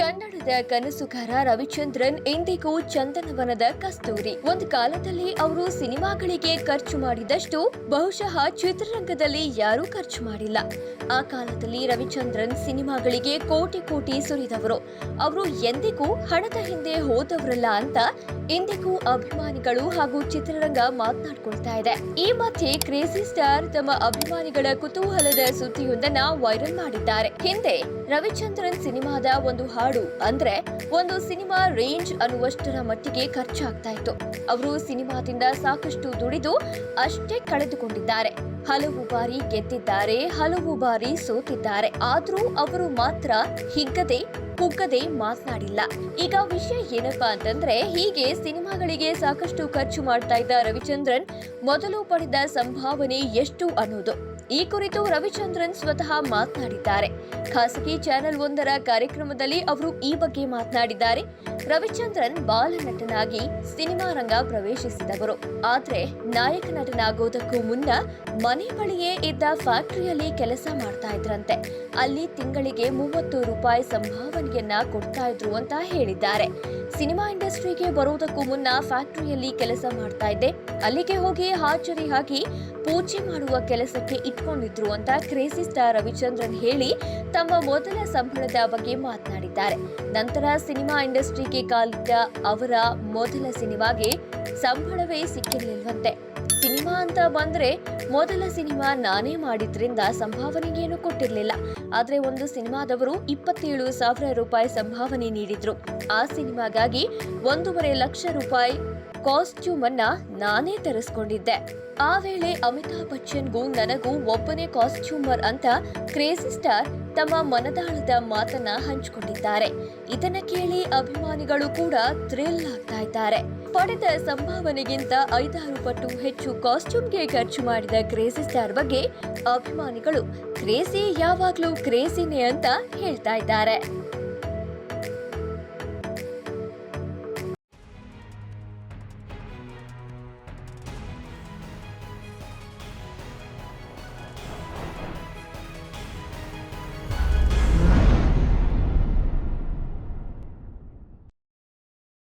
ಕನ್ನಡದ ಕನಸುಗಾರ ರವಿಚಂದ್ರನ್ ಎಂದಿಗೂ ಚಂದನವನದ ಕಸ್ತೂರಿ. ಒಂದು ಕಾಲದಲ್ಲಿ ಅವರು ಸಿನಿಮಾಗಳಿಗೆ ಖರ್ಚು ಮಾಡಿದಷ್ಟು ಬಹುಶಃ ಚಿತ್ರರಂಗದಲ್ಲಿ ಯಾರೂ ಖರ್ಚು ಮಾಡಿಲ್ಲ. ಆ ಕಾಲದಲ್ಲಿ ರವಿಚಂದ್ರನ್ ಸಿನಿಮಾಗಳಿಗೆ ಕೋಟಿ ಕೋಟಿ ಸುರಿದವರು. ಅವರು ಎಂದಿಗೂ ಹಣದ ಹಿಂದೆ ಹೋದವರಲ್ಲ ಅಂತ ಇಂದಿಗೂ ಅಭಿಮಾನಿಗಳು ಹಾಗೂ ಚಿತ್ರರಂಗ ಮಾತನಾಡ್ಕೊಳ್ತಾ ಇದೆ. ಈ ಮಧ್ಯೆ ಕ್ರೇಜಿ ಸ್ಟಾರ್ ತಮ್ಮ ಅಭಿಮಾನಿಗಳ ಕುತೂಹಲದ ಸುದ್ದಿಯೊಂದನ್ನ ವೈರಲ್ ಮಾಡಿದ್ದಾರೆ. ಹಿಂದೆ ರವಿಚಂದ್ರನ್ ಸಿನಿಮಾದ ಒಂದು ಹಾಡು ಅಂದ್ರೆ ಒಂದು ಸಿನಿಮಾ ರೇಂಜ್ ಅನ್ನುವಷ್ಟರ ಮಟ್ಟಿಗೆ ಖರ್ಚಾಗ್ತಾ ಇತ್ತು. ಅವರು ಸಿನಿಮಾದಿಂದ ಸಾಕಷ್ಟು ದುಡಿದು ಅಷ್ಟೇ ಕಳೆದುಕೊಂಡಿದ್ದಾರೆ. ಹಲವು ಬಾರಿ ಗೆದ್ದಿದ್ದಾರೆ, ಹಲವು ಬಾರಿ ಸೋತಿದ್ದಾರೆ. ಆದರೂ ಅವರು ಮಾತ್ರ ಹಿಗ್ಗದೆ, ಕುಗ್ಗದೆ ಮಾತನಾಡಿಲ್ಲ. ಈಗ ವಿಷಯ ಏನಪ್ಪಾ ಅಂತಂದ್ರೆ, ಹೀಗೆ ಸಿನಿಮಾಗಳಿಗೆ ಸಾಕಷ್ಟು ಖರ್ಚು ಮಾಡ್ತಾ ಇದ್ದ ರವಿಚಂದ್ರನ್ ಮೊದಲು ಪಡೆದ ಸಂಭಾವನೆ ಎಷ್ಟು ಅನ್ನೋದು. ಈ ಕುರಿತು ರವಿಚಂದ್ರನ್ ಸ್ವತಃ ಮಾತನಾಡಿದ್ದಾರೆ. ಖಾಸಗಿ ಚಾನೆಲ್ ಒಂದರ ಕಾರ್ಯಕ್ರಮದಲ್ಲಿ ಅವರು ಈ ಬಗ್ಗೆ ಮಾತನಾಡಿದ್ದಾರೆ. ರವಿಚಂದ್ರನ್ ಬಾಲ ನಟನಾಗಿ ಸಿನಿಮಾ ರಂಗ ಪ್ರವೇಶಿಸಿದವರು. ಆದ್ರೆ ನಾಯಕ ನಟನಾಗೋದಕ್ಕೂ ಮುನ್ನ ಮನೆ ಬಳಿಯೇ ಇದ್ದ ಫ್ಯಾಕ್ಟರಿಯಲ್ಲಿ ಕೆಲಸ ಮಾಡ್ತಾ ಇದ್ರಂತೆ. ಅಲ್ಲಿ ತಿಂಗಳಿಗೆ ಮೂವತ್ತು ರೂಪಾಯಿ ಸಂಭಾವನೆಯನ್ನ ಕೊಡ್ತಾ ಇದ್ರು ಅಂತ ಹೇಳಿದ್ದಾರೆ. ಸಿನಿಮಾ ಇಂಡಸ್ಟ್ರಿಗೆ ಬರುವುದಕ್ಕೂ ಮುನ್ನ ಫ್ಯಾಕ್ಟರಿಯಲ್ಲಿ ಕೆಲಸ ಮಾಡ್ತಾ ಇದ್ದೆ. ಅಲ್ಲಿಗೆ ಹೋಗಿ ಹಾಜರಿ ಹಾಕಿ ಪೂಜೆ ಮಾಡುವ ಕೆಲಸಕ್ಕೆ ಇಟ್ಕೊಂಡಿದ್ರು ಅಂತ ಕ್ರೇಜಿ ಸ್ಟಾರ್ ರವಿಚಂದ್ರನ್ ಹೇಳಿ ತಮ್ಮ ಮೊದಲ ಸಂಬಳದ ಬಗ್ಗೆ ಮಾತನಾಡಿದ್ದಾರೆ. ನಂತರ ಸಿನಿಮಾ ಇಂಡಸ್ಟ್ರಿಗೆ ಕಾಲಿಟ್ಟ ಅವರ ಮೊದಲ ಸಿನಿಮಾಗೆ ಸಂಬಳವೇ ಸಿಕ್ಕಿರ್ಲಿಲ್ವಂತೆ. ಸಿನಿಮಾ ಅಂತ ಬಂದ್ರೆ ಮೊದಲ ಸಿನಿಮಾ ನಾನೇ ಮಾಡಿದ್ರಿಂದ ಸಂಭಾವನೆಗೇನು ಕೊಟ್ಟಿರ್ಲಿಲ್ಲ. ಆದ್ರೆ ಒಂದು ಸಿನಿಮಾದವರು ಇಪ್ಪತ್ತೇಳು ಸಾವಿರ ರೂಪಾಯಿ ಸಂಭಾವನೆ ನೀಡಿದ್ರು. ಆ ಸಿನಿಮಾಗಾಗಿ ಒಂದೂವರೆ ಲಕ್ಷ ರೂಪಾಯಿ ಕಾಸ್ಟ್ಯೂಮ್ ಅನ್ನ ನಾನೇ ತರಿಸ್ಕೊಂಡಿದ್ದೆ. ಆ ವೇಳೆ ಅಮಿತಾಬ್ ಬಚ್ಚನ್ಗೂ ನನಗೂ ಒಬ್ಬನೇ ಕಾಸ್ಟ್ಯೂಮರ್ ಅಂತ ಕ್ರೇಜಿ ಸ್ಟಾರ್ ತಮ್ಮ ಮನದಾಳದ ಮಾತನ್ನ ಹಂಚಿಕೊಂಡಿದ್ದಾರೆ. ಇದನ್ನ ಕೇಳಿ ಅಭಿಮಾನಿಗಳು ಕೂಡ ಥ್ರಿಲ್ ಆಗ್ತಾ ಇದ್ದಾರೆ. ಪಡೆದ ಸಂಭಾವನೆಗಿಂತ ಐದಾರು ಪಟ್ಟು ಹೆಚ್ಚು ಕಾಸ್ಟ್ಯೂಮ್ಗೆ ಖರ್ಚು ಮಾಡಿದ ಕ್ರೇಜಿ ಸ್ಟಾರ್ ಬಗ್ಗೆ ಅಭಿಮಾನಿಗಳು ಕ್ರೇಜಿ ಯಾವಾಗ್ಲೂ ಕ್ರೇಜಿನೇ ಅಂತ ಹೇಳ್ತಾ ಇದ್ದಾರೆ.